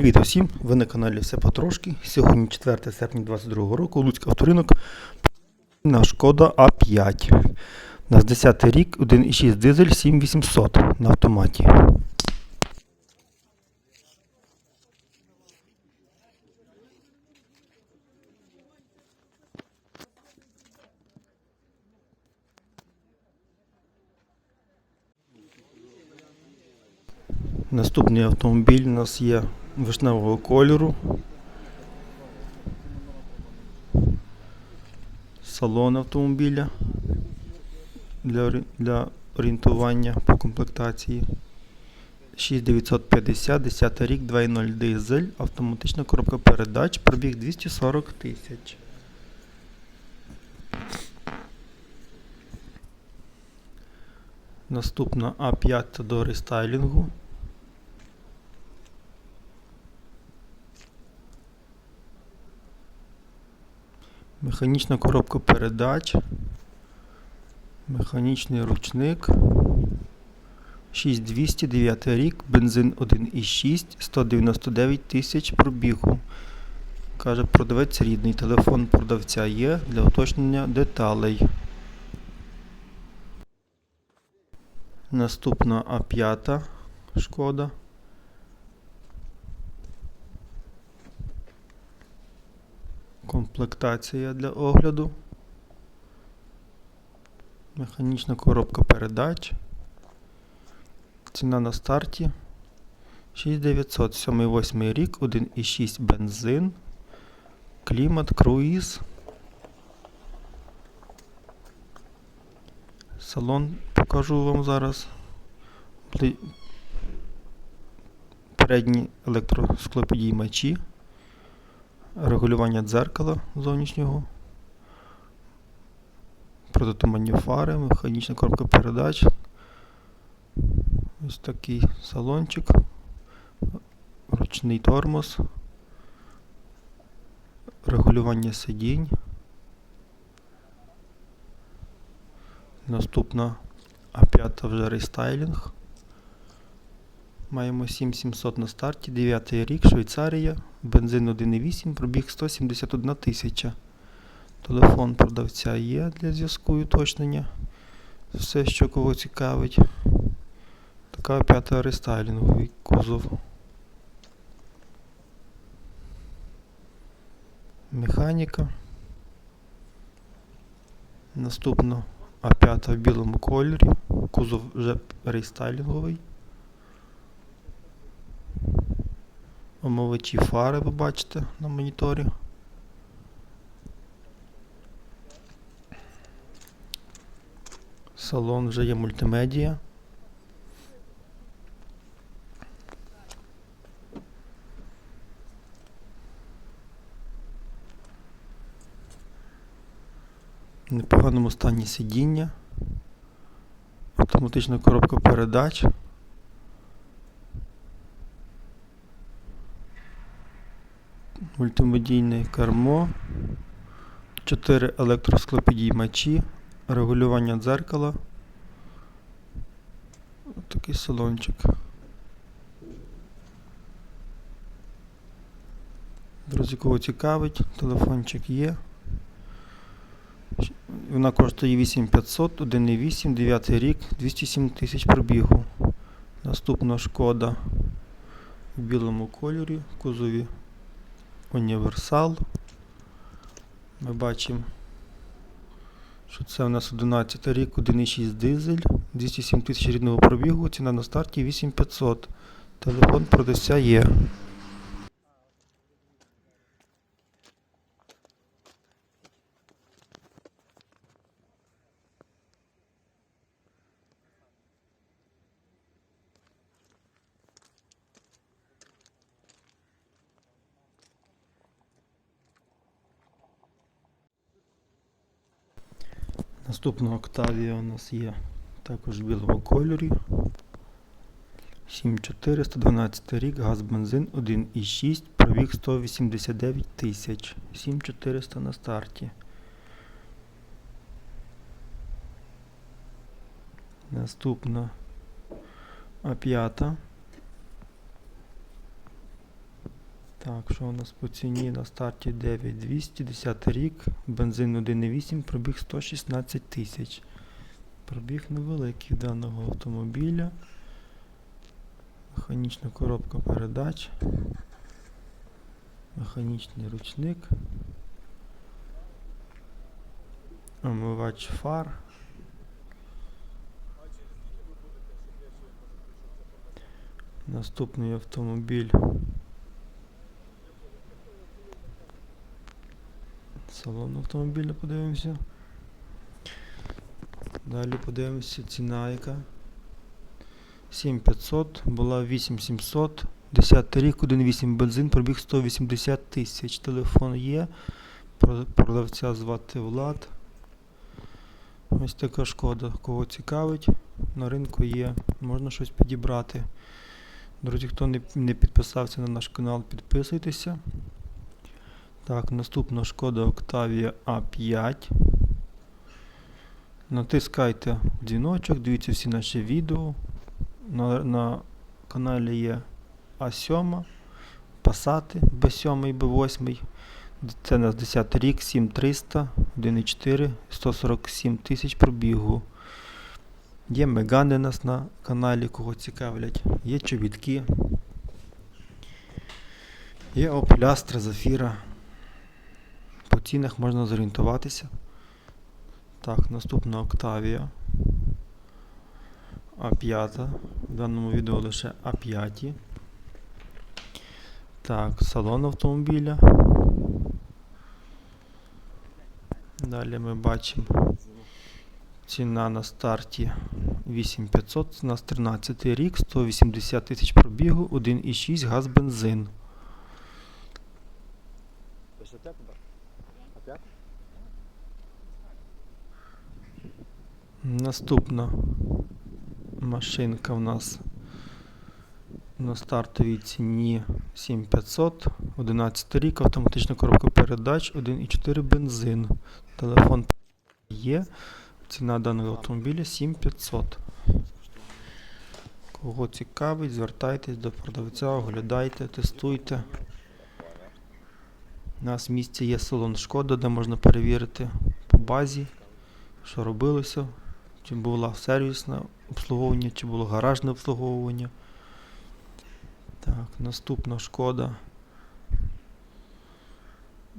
Привіт усім! Ви на каналі Все потрошки. Сьогодні 4 серпня 2022 року. Луцьк авторинок на Шкода А5. У нас 10 рік, 1,6 дизель 7800 на автоматі. Наступний автомобіль у нас є вишневого кольору. Салон автомобіля для, для орієнтування по комплектації. 6950, 10 рік, 2.0 дизель, автоматична коробка передач, пробіг 240 тисяч. Наступна А5 до рестайлінгу. Механічна коробка передач. Механічний ручник. 6200, 9 рік, бензин 1,6, 199 тисяч пробігу. Каже продавець рідний. Телефон продавця є для уточнення деталей. Наступна А5 шкода. Комплектація для огляду. Механічна коробка передач. Ціна на старті 6900, 7-8 рік, 1,6 бензин. Клімат, круїз. Салон покажу вам зараз. Передні електросклопідіймачі. Регулювання дзеркала зовнішнього. Протитуманні фари, механічна коробка передач. Ось такий салончик. Ручний тормоз. Регулювання сидінь. Наступна А5 вже рестайлінг. Маємо 7700 на старті, 9 рік, Швейцарія, бензин 1,8, пробіг 171 тисяча. Телефон продавця є для зв'язку і уточнення. Все, що кого цікавить. Така п'ята рестайлінговий кузов. Механіка. Наступно А5 в білому кольорі. Кузов вже рестайлінговий. Омивачі фари ви бачите на моніторі. Салон вже є мультимедіа. В непоганому стані сидіння. Автоматична коробка передач. Мультимедійне кермо. 4 електросклопідіймачі, регулювання дзеркала. Ось Такий салончик. Друзі, кого цікавить, телефончик є. Вона коштує 8500, 1,8, 9 рік, 207 тисяч пробігу. Наступна шкода в білому кольорі, кузові універсал. Ми бачимо, що це у нас 11 рік, 1,6 дизель, 207 тисяч рідного пробігу, ціна на старті 8500. Телефон продавця є. Наступна Octavia у нас є також в білому кольорі. 7412 рік, газ бензин 1,6, пробіг 189 тисяч. 7400 на старті. Наступна А5. Так, що у нас по ціні на старті 9200, 10 рік, бензин 1,8, пробіг 116 тисяч. Пробіг невеликий даного автомобіля. Механічна коробка передач. Механічний ручник. Омивач фар. Наступний автомобіль. Салон автомобіля подивимося. Далі подивимося ціна яка. 7500, була 8700, 10 рік, 1.8 бензин, пробіг 180 тисяч. Телефон є. Продавця звати Влад. Ось така шкода. Кого цікавить, на ринку є, можна щось підібрати. Друзі, хто не, не підписався на наш канал, підписуйтеся. Так, наступна шкода Octavia A5. Натискайте дзвіночок, дивіться всі наші відео. На, на каналі є А7, Passat B7 і B8. Це у нас 10 рік, 7300, 1.4, 147 тисяч пробігу. Є мегани у нас на каналі, кого цікавлять. Є чобітки. Є Opel Astra Zafira. Цінах можна зорієнтуватися. Так, наступна Octavia. А5. В даному відео лише А5. Так, салон автомобіля. Далі ми бачимо ціна на старті 8500, у нас 13 рік, 180 тисяч пробігу, 1,6 газ бензин. Наступна машинка в нас на стартовій ціні 7500, 11 рік, автоматична коробка передач, 1,4 бензин. Телефон є. Ціна даного автомобіля 7500. Кого цікавить, звертайтесь до продавця, оглядайте, тестуйте. У нас в місті є салон Шкода, де можна перевірити по базі, що робилося, чи було сервісне обслуговування, чи було гаражне обслуговування. Так, наступна шкода.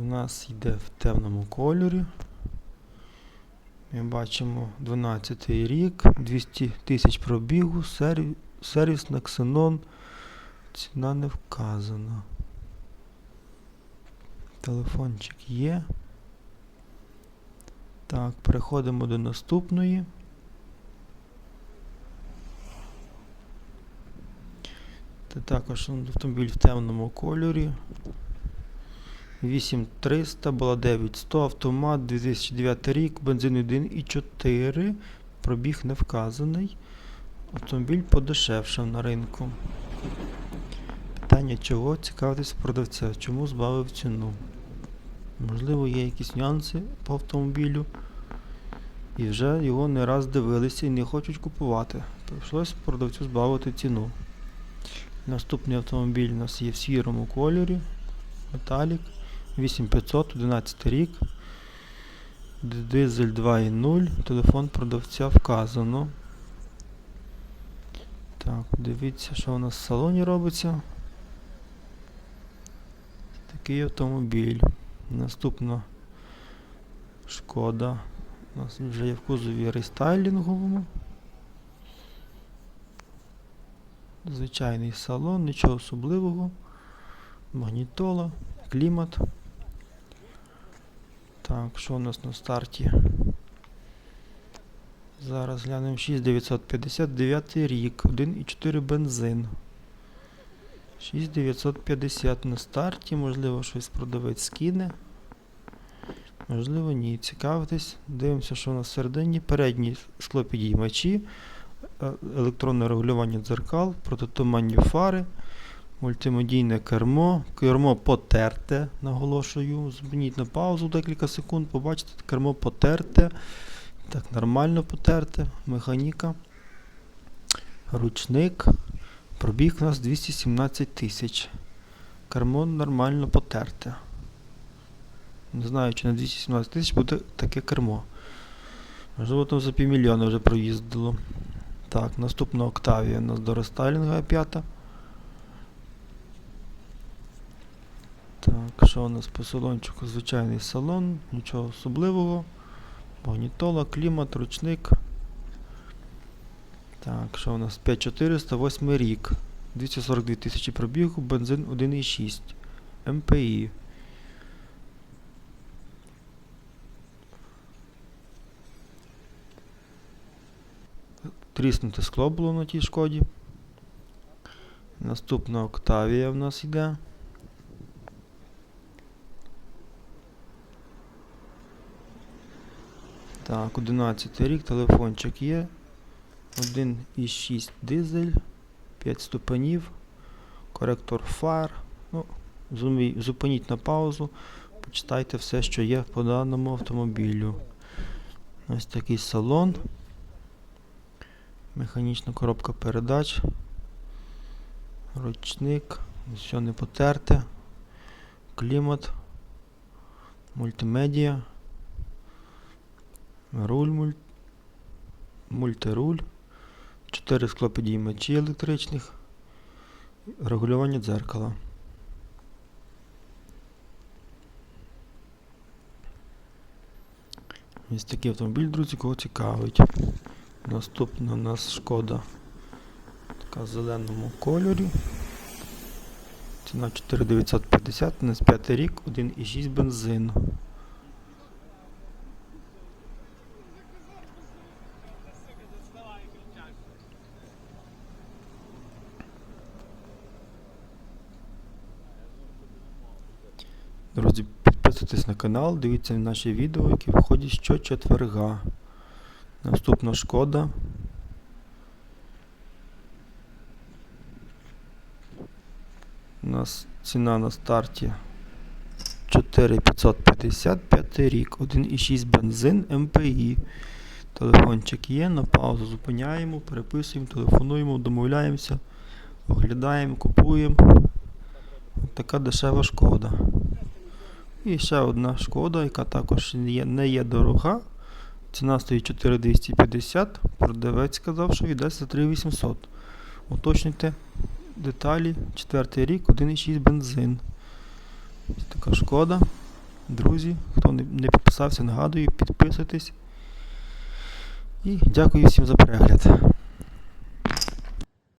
У нас йде в темному кольорі. Ми бачимо 12 й рік, 200 тисяч пробігу, серві- сервіс на ксенон. Ціна не вказана. Телефончик є. Так, переходимо до наступної. Це також автомобіль в темному кольорі. 8300, була 9100, автомат, 2009 рік, бензин 1,4, пробіг не вказаний. Автомобіль подешевшав на ринку. Питання чого цікавитись продавця, чому збавив ціну? Можливо, є якісь нюанси по автомобілю. І вже його не раз дивилися і не хочуть купувати. Прийшлось продавцю збавити ціну. Наступний автомобіль у нас є в сірому кольорі. Металік. 8500, 11 рік. Дизель 2.0. Телефон продавця вказано. Так, дивіться, що у нас в салоні робиться. Такий автомобіль. Наступна шкода. У нас вже є в кузові рестайлінговому. Звичайний салон, нічого особливого. Магнітола, клімат. Так, що у нас на старті? Зараз глянемо 6959 рік, 1,4 бензин. 6950 на старті, можливо, щось продавець скине. Можливо, ні. Цікавитесь. Дивимося, що у нас всередині. Передні склопідіймачі, е, електронне регулювання дзеркал, протитуманні фари, мультимедійне кермо. Кермо потерте, наголошую. Зупиніть на паузу декілька секунд, побачите, кермо потерте. Так, нормально потерте. Механіка. Ручник. Пробіг у нас 217 тисяч. Кермо нормально потерте. Не знаю, чи на 217 тисяч буде таке кермо. Можливо, там за півмільйона вже проїздило. Так, наступна Октавія у нас до рестайлінга 5. Так, що у нас по салончику? Звичайний салон, нічого особливого. Магнітола, клімат, ручник. Так, що у нас? 5400, 8 рік. 242 тисячі пробігу, бензин 1,6. МПІ. Тріснуте скло було на тій шкоді. Наступна Октавія в нас йде. Так, 11 рік, телефончик є. 1,6 дизель, 5 ступенів, коректор фар. Ну, зупиніть на паузу, почитайте все, що є по даному автомобілю. Ось такий салон. Механічна коробка передач. Ручник. Все не потерте. Клімат. Мультимедіа. Руль муль... мультируль. 4 склопідіймачі електричних. Регулювання дзеркала. Ось такий автомобіль, друзі, кого цікавить. Наступна у нас шкода. Така в зеленому кольорі. Ціна 4950, на 5 рік, 1,6 бензин. Друзі, підписуйтесь на канал, дивіться наші відео, які виходять щочетверга. Наступна шкода. У нас ціна на старті 4555 рік, 1,6 бензин МПІ. Телефончик є, на паузу зупиняємо, переписуємо, телефонуємо, домовляємося, оглядаємо, купуємо. Така дешева шкода. І ще одна шкода, яка також не є, дорога. Ціна стоїть 4250. Продавець сказав, що віддасть за 3800. Уточнюйте деталі. Четвертий рік, 1,6 бензин. Ось така шкода. Друзі, хто не, підписався, нагадую, підписуйтесь. І дякую всім за перегляд.